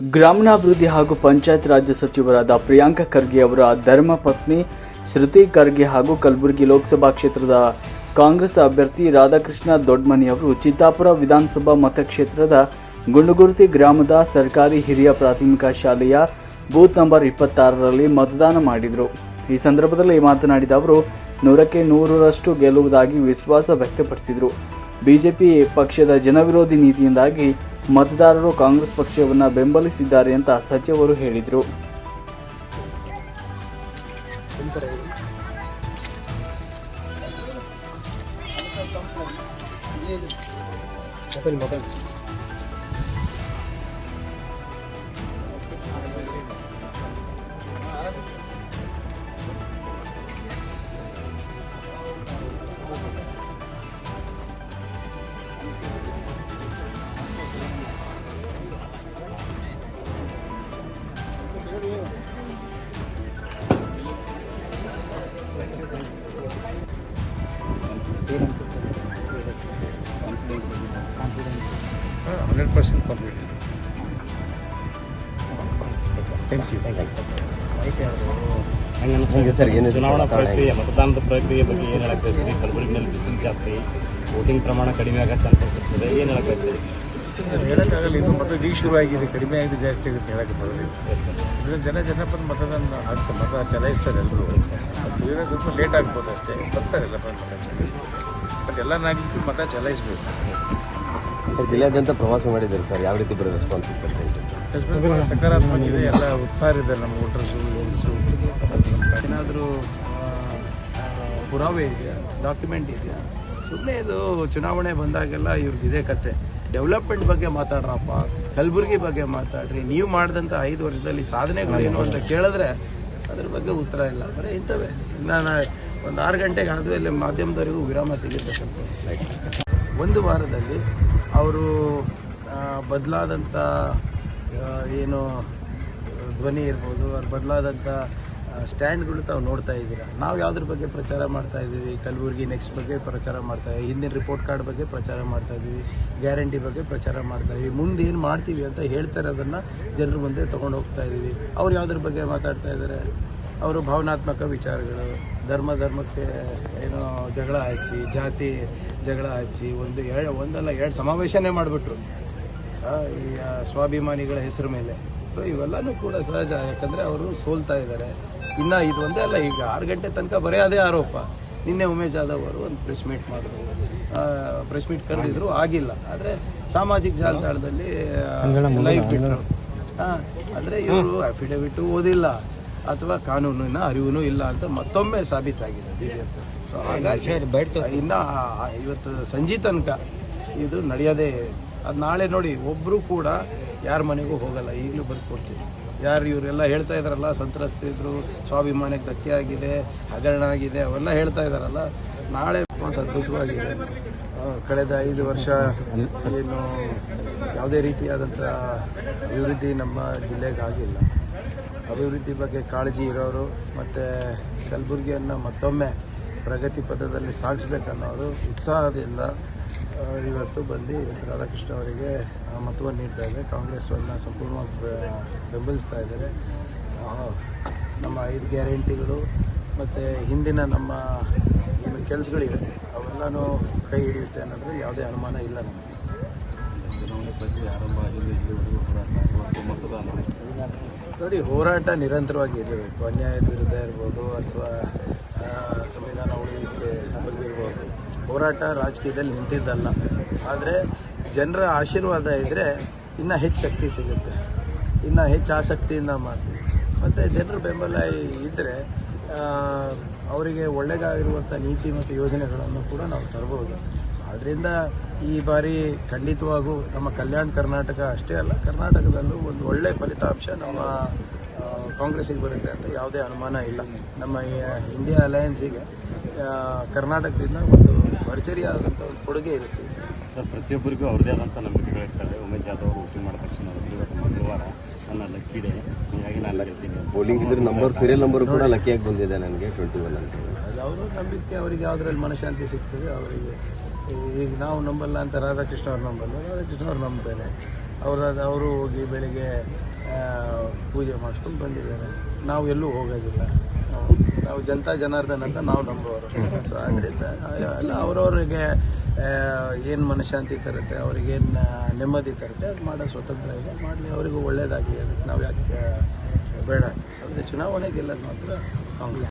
ಗ್ರಾಮೀಣಾಭಿವೃದ್ಧಿ ಹಾಗೂ ಪಂಚಾಯತ್ ರಾಜ್ಯ ಸಚಿವರಾದ ಪ್ರಿಯಾಂಕ ಖರ್ಗೆ ಅವರ ಧರ್ಮ ಪತ್ನಿ ಶ್ರುತಿ ಖರ್ಗೆ ಹಾಗೂ ಕಲಬುರಗಿ ಲೋಕಸಭಾ ಕ್ಷೇತ್ರದ ಕಾಂಗ್ರೆಸ್ ಅಭ್ಯರ್ಥಿ ರಾಧಾಕೃಷ್ಣ ದೊಡ್ಮನಿ ಅವರು ಚಿತ್ತಾಪುರ ವಿಧಾನಸಭಾ ಮತಕ್ಷೇತ್ರದ ಗುಂಡಗುರ್ತಿ ಗ್ರಾಮದ ಸರ್ಕಾರಿ ಹಿರಿಯ ಪ್ರಾಥಮಿಕ ಶಾಲೆಯ ಬೂತ್ ನಂಬರ್ ಇಪ್ಪತ್ತಾರರಲ್ಲಿ ಮತದಾನ ಮಾಡಿದರು. ಈ ಸಂದರ್ಭದಲ್ಲಿ ಮಾತನಾಡಿದ ಅವರು, ನೂರಕ್ಕೆ ನೂರರಷ್ಟು ಗೆಲ್ಲುವುದಾಗಿ ವಿಶ್ವಾಸ ವ್ಯಕ್ತಪಡಿಸಿದರು. ಬಿಜೆಪಿ ಪಕ್ಷದ ಜನವಿರೋಧಿ ನೀತಿಯಿಂದಾಗಿ ಮತದಾರರು ಕಾಂಗ್ರೆಸ್ ಪಕ್ಷವನ್ನು ಬೆಂಬಲಿಸಿದ್ದಾರೆ ಅಂತ ಸಚಿವರು ಹೇಳಿದರು. Hundred percent confident thank you ಹಂಗೆ ಸರ್ ಏನು ಚುನಾವಣಾ. ಪ್ರಕ್ರಿಯೆ ಮತದಾನದ ಪ್ರಕ್ರಿಯೆ ಬಗ್ಗೆ ಏನು ಹೇಳಕ್ ಬಯಸ್ತೀರಿ ಕಲಬುರಗಿನಲ್ಲಿ ಬಿಸಿಲು ಜಾಸ್ತಿ ವೋಟಿಂಗ್ ಪ್ರಮಾಣ ಕಡಿಮೆ ಆಗೋ ಚಾನ್ಸಸ್ ಇರ್ತದೆ. ಏನು ಹೇಳಕ್ಕಾಗ್ತದೆ? ಹೇಳಕ್ಕಾಗಲ್ಲ ಇನ್ನು ಮತ ಈಗ ಶುರು ಆಗಿದೆ. ಕಡಿಮೆ ಆಗಿದೆ ಜಾಸ್ತಿ ಆಗುತ್ತೆ ಹೇಳಕ್ಕೆ ಬರೋದಿಲ್ಲ ಸರ್ ಇದರಿಂದ ಜನ ಜನಪದ ಮತದಾನ ಆಗ್ತದೆ ಮತ ಚಲಾಯಿಸ್ತಾರೆ ಎಲ್ಲರೂ. ಮತ್ತು ಏನೋ ಸ್ವಲ್ಪ ಲೇಟ್ ಆಗ್ಬೋದು ಅಷ್ಟೇ. ಬರ್ತಾರೆ ಎಲ್ಲ ಬಂದು ಮತ ಚಲಾಯಿಸ್ತಾರೆ ಬಟ್ ಎಲ್ಲ ನಾಗರಿಕರು ಮತ ಚಲಾಯಿಸ್ಬೇಕು. ಜಿಲ್ಲೆಯಾದ್ಯಂತ ಪ್ರವಾಸ ಮಾಡಿದ್ದಾರೆ ಸರ್. ಯಾವ ರೀತಿ ಬರೋ ರೆಸ್ಪಾನ್ಸ್ ಸಕಾರಾತ್ಮಕ ಇದೆ ಎಲ್ಲ ಉತ್ಸಾಹ ಇದೆ ನಮ್ಮ ವೋಟರ್ಸು ಏನಾದರೂ ಪುರಾವೆ ಇದೆಯಾ? ಡಾಕ್ಯುಮೆಂಟ್ ಇದೆಯಾ? ಸುಮ್ಮನೆ ಇದು ಚುನಾವಣೆ ಬಂದಾಗೆಲ್ಲ ಇವ್ರದ್ದು ಇದೇ ಕತೆ. ಡೆವಲಪ್ಮೆಂಟ್ ಬಗ್ಗೆ ಮಾತಾಡ್ರಪ್ಪ. ಕಲಬುರಗಿ ಬಗ್ಗೆ ಮಾತಾಡ್ರಿ. ನೀವು ಮಾಡಿದಂಥ ಐದು ವರ್ಷದಲ್ಲಿ ಸಾಧನೆಗಳು ಏನು ಅಂತ ಕೇಳಿದ್ರೆ ಅದ್ರ ಬಗ್ಗೆ ಉತ್ತರ ಇಲ್ಲ. ಬರೀ ಇಂಥವೇ. ನಾನು ಒಂದು ಆರು ಗಂಟೆಗೆ ಆದಮೇಲೆ ಮಾಧ್ಯಮದವರಿಗೂ ವಿರಾಮ ಸಿಗುತ್ತೆ ಸ್ವಲ್ಪ. ಒಂದು ವಾರದಲ್ಲಿ ಅವರು ಬದಲಾದಂಥ ಏನು, ಧ್ವನಿ ಇರ್ಬೋದು, ಅವ್ರು ಬದಲಾದಂಥ ಸ್ಟ್ಯಾಂಡ್ಗಳು ತಾವು ನೋಡ್ತಾ ಇದ್ದೀರಾ? ನಾವು ಯಾವುದ್ರ ಬಗ್ಗೆ ಪ್ರಚಾರ ಮಾಡ್ತಾ ಇದ್ದೀವಿ? ಕಲಬುರಗಿ ನೆಕ್ಸ್ಟ್ ಬಗ್ಗೆ ಪ್ರಚಾರ ಮಾಡ್ತಾ ಇದ್ದೀವಿ. ಹಿಂದಿನ ರಿಪೋರ್ಟ್ ಕಾರ್ಡ್ ಬಗ್ಗೆ ಪ್ರಚಾರ ಮಾಡ್ತಾ ಇದ್ದೀವಿ. ಗ್ಯಾರಂಟಿ ಬಗ್ಗೆ ಪ್ರಚಾರ ಮಾಡ್ತಾ ಇದ್ದೀವಿ. ಮುಂದೆ ಏನು ಮಾಡ್ತೀವಿ ಅಂತ ಹೇಳ್ತಾರೆ ಅದನ್ನು ಜನರ ಮುಂದೆ ತೊಗೊಂಡು ಹೋಗ್ತಾ ಇದ್ದೀವಿ. ಅವ್ರು ಯಾವುದ್ರ ಬಗ್ಗೆ ಮಾತಾಡ್ತಾ ಇದ್ದಾರೆ? ಅವರು ಭಾವನಾತ್ಮಕ ವಿಚಾರಗಳು ಧರ್ಮ ಧರ್ಮಕ್ಕೆ ಏನು ಜಗಳ ಹಚ್ಚಿ ಜಾತಿ ಜಗಳ ಹಚ್ಚಿ ಒಂದು ಎರಡು ಒಂದಲ್ಲ ಎರಡು ಸಮಾವೇಶನೇ ಮಾಡಿಬಿಟ್ರು. ಈ ಸ್ವಾಭಿಮಾನಿಗಳ ಹೆಸರು ಮೇಲೆ. ಸೊ ಇವೆಲ್ಲನೂ ಕೂಡ ಸಹಜ. ಯಾಕಂದರೆ ಅವರು ಸೋಲ್ತಾ ಇದ್ದಾರೆ. ಇನ್ನು ಇದು ಒಂದೇ ಅಲ್ಲ ಈಗ ಆರು ಗಂಟೆ ತನಕ ಬರೀ ಅದೇ ಆರೋಪ. ನಿನ್ನೆ ಉಮೇಶ್ ಜಾಧವ್ ಅವರು ಒಂದು ಪ್ರೆಸ್ ಮೀಟ್ ಮಾಡಿದ್ರು ಪ್ರೆಸ್ ಮೀಟ್ ಕರೆದಿದ್ರು ಆಗಿಲ್ಲ. ಆದರೆ ಸಾಮಾಜಿಕ ಜಾಲತಾಣದಲ್ಲಿ ಲೈವ್ ಬಿಟ್ಟರು ಹಾಂ ಅಂದರೆ ಇವರು ಅಫಿಡವಿಟು ಓದಿಲ್ಲ. ಅಥವಾ ಕಾನೂನಿನ ಅರಿವು ಇಲ್ಲ ಅಂತ ಮತ್ತೊಮ್ಮೆ ಸಾಬೀತಾಗಿದೆ ಬಿಜೆಪಿ. ಸೊ ಹಾಗಾಗಿ ಇನ್ನು ಇವತ್ತು ಸಂಜೆ ತನಕ ಇದು ನಡೆಯೋದೇ ಅದು ನಾಳೆ ನೋಡಿ ಒಬ್ಬರು ಕೂಡ ಯಾರ ಮನೆಗೂ ಹೋಗಲ್ಲ ಈಗಲೂ ಬರ್ಕೊಡ್ತೀವಿ ಯಾರು ಇವರೆಲ್ಲ ಹೇಳ್ತಾ ಇದಾರಲ್ಲ ಸಂತ್ರಸ್ತಿದ್ರು ಸ್ವಾಭಿಮಾನಕ್ಕೆ ಧಕ್ಕೆ ಆಗಿದೆ ಹಗರಣ ಆಗಿದೆ ಅವೆಲ್ಲ ಹೇಳ್ತಾ ಇದಾರಲ್ಲ ನಾಳೆ ಅದ್ಭುತವಾಗಿದೆ ಆ, ಕಳೆದ ಐದು ವರ್ಷ ಏನು ಯಾವುದೇ ರೀತಿಯಾದಂಥ ಅಭಿವೃದ್ಧಿ ನಮ್ಮ ಜಿಲ್ಲೆಗೆ ಆಗಿಲ್ಲ ಅಭಿವೃದ್ಧಿ ಬಗ್ಗೆ ಕಾಳಜಿ ಇರೋರು ಮತ್ತು ಕಲಬುರಗಿಯನ್ನು ಮತ್ತೊಮ್ಮೆ ಪ್ರಗತಿ ಪಥದಲ್ಲಿ ಸಾಗಿಸ್ಬೇಕನ್ನೋರು ಉತ್ಸಾಹದಿಂದ ಇವತ್ತು ಬಂದು ರಾಧಾಕೃಷ್ಣ ಅವರಿಗೆ ಮತವನ್ನು ನೀಡ್ತಾ ಇದ್ದಾರೆ. ಕಾಂಗ್ರೆಸ್ಸನ್ನು ಸಂಪೂರ್ಣವಾಗಿ ಬೆಂಬಲಿಸ್ತಾ ಇದ್ದಾರೆ. ನಮ್ಮ ಐದು ಗ್ಯಾರಂಟಿಗಳು ಮತ್ತು ಹಿಂದಿನ ನಮ್ಮ ಏನು ಕೆಲಸಗಳಿವೆ, ಅವೆಲ್ಲನೂ ಕೈ ಹಿಡಿಯುತ್ತೆ ಅನ್ನೋದ್ರೆ ಯಾವುದೇ ಅನುಮಾನ ಇಲ್ಲ ನಮಗೆ. ಚುನಾವಣೆ ಆರಂಭ ಆಗಿದೆ ಇಲ್ಲಿವರೆಗೂ ಹೋರಾಟ ಇವತ್ತು ಮತದಾನ ನೋಡಿ, ಹೋರಾಟ ನಿರಂತರವಾಗಿ ಇರಬೇಕು. ಅನ್ಯಾಯದ ವಿರುದ್ಧ ಇರ್ಬೋದು ಅಥವಾ ಸಂವಿಧಾನ ಉಳಿಯೋಕ್ಕೆ ಇರ್ಬೋದು. ಹೋರಾಟ ರಾಜಕೀಯದಲ್ಲಿ ನಿಂತಿದ್ದಲ್ಲ. ಆದರೆ ಜನರ ಆಶೀರ್ವಾದ ಇದ್ದರೆ ಇನ್ನೂ ಹೆಚ್ಚು ಶಕ್ತಿ ಸಿಗುತ್ತೆ. ಇನ್ನು ಹೆಚ್ಚು ಆಸಕ್ತಿಯಿಂದ ಮಾಡ್ತೀವಿ ಮತ್ತು ಜನರ ಬೆಂಬಲ ಇದ್ದರೆ ಅವರಿಗೆ ಒಳ್ಳೆಯದಾಗಿರುವಂಥ ನೀತಿ ಮತ್ತು ಯೋಜನೆಗಳನ್ನು ಕೂಡ ನಾವು ತರ್ಬೋದು. ಆದ್ದರಿಂದ ಈ ಬಾರಿ ಖಂಡಿತವಾಗೂ ನಮ್ಮ ಕಲ್ಯಾಣ ಕರ್ನಾಟಕ ಅಷ್ಟೇ ಅಲ್ಲ ಕರ್ನಾಟಕದಲ್ಲೂ ಒಂದು ಒಳ್ಳೆಯ ಫಲಿತಾಂಶ ನಮ್ಮ ಕಾಂಗ್ರೆಸ್ಸಿಗೆ ಬರುತ್ತೆ ಅಂತ ಯಾವುದೇ ಅನುಮಾನ ಇಲ್ಲ. ನಮ್ಮ ಇಂಡಿಯಾ ಅಲಯನ್ಸಿಗೆ ಕರ್ನಾಟಕದಿಂದ ಒಂದು ಭರ್ಜರಿಯಾದಂಥ ಒಂದು ಕೊಡುಗೆ ಇರುತ್ತೆ. ಸರ್ ಪ್ರತಿಯೊಬ್ಬರಿಗೂ ಅವ್ರದ್ದೇ ಆದಂಥ ನಂಬಿಕೆಗಳಿರ್ತವೆ ಉಮೇಶ್ ಜಾಧವ್ ಅವರು ವೋಟಿಂಗ್ ಮಾಡಿದ ತಕ್ಷಣ ಇವತ್ತು ಮಂಗಳವಾರ ನನ್ನ ಲಕ್ಕಿ ಡೇ ಹೀಗಾಗಿ ನಾನು ಗೆಲ್ತೀನಿ ಬೌಲಿಂಗ್ ಇದ್ರೆ ನಂಬರ್ ಸೀರಿಯಲ್ ನಂಬರ್ ಕೂಡ ಲಕ್ಕಿಯಾಗಿ ಬಂದಿದೆ ನನಗೆ ಟ್ವೆಂಟಿ ಒನ್ ಅಂತ ಅದು ಅವರು ನಂಬಿಕೆ ಅವರಿಗೆ ಯಾವುದ್ರಲ್ಲಿ ಮನಃಶಾಂತಿ ಸಿಗ್ತದೆ ಅವರಿಗೆ ಈಗ ನಾವು ನಂಬಲ್ಲ ಅಂತ ರಾಧಾಕೃಷ್ಣ ಅವ್ರು ನಂಬಲ್ಲ, ರಾಧಾಕೃಷ್ಣ ಅವ್ರು ನಂಬ್ತಾರೆ. ಅದು ಅವರು ಹೋಗಿ ಬೆಳಿಗ್ಗೆ ಪೂಜೆ ಮಾಡಿಸ್ಕೊಂಡು ಬಂದಿದ್ದಾರೆ. ನಾವು ಎಲ್ಲೂ ಹೋಗೋದಿಲ್ಲ. ನಾವು- ಜನತಾ ಜನಾರ್ದನ್ ಅಂತ ನಾವು ನಂಬೋರು ಸೊ ಆದ್ದರಿಂದ ಎಲ್ಲ ಅವ್ರವ್ರಿಗೆ ಏನು ಮನಃಶಾಂತಿ ತರುತ್ತೆ ಅವ್ರಿಗೇನು ನೆಮ್ಮದಿ ತರುತ್ತೆ ಅದು ಮಾಡೋ ಸ್ವತಂತ್ರ ಇದೆ. ಮಾಡಲಿ, ಅವರಿಗೂ ಒಳ್ಳೇದಾಗಲಿ. ಅದಕ್ಕೆ ನಾವು ಯಾಕೆ ಬೇಡ. ಅಂದರೆ ಚುನಾವಣೆ ಗೆಲ್ಲೋದು ಮಾತ್ರ ಕಾಂಗ್ರೆಸ್.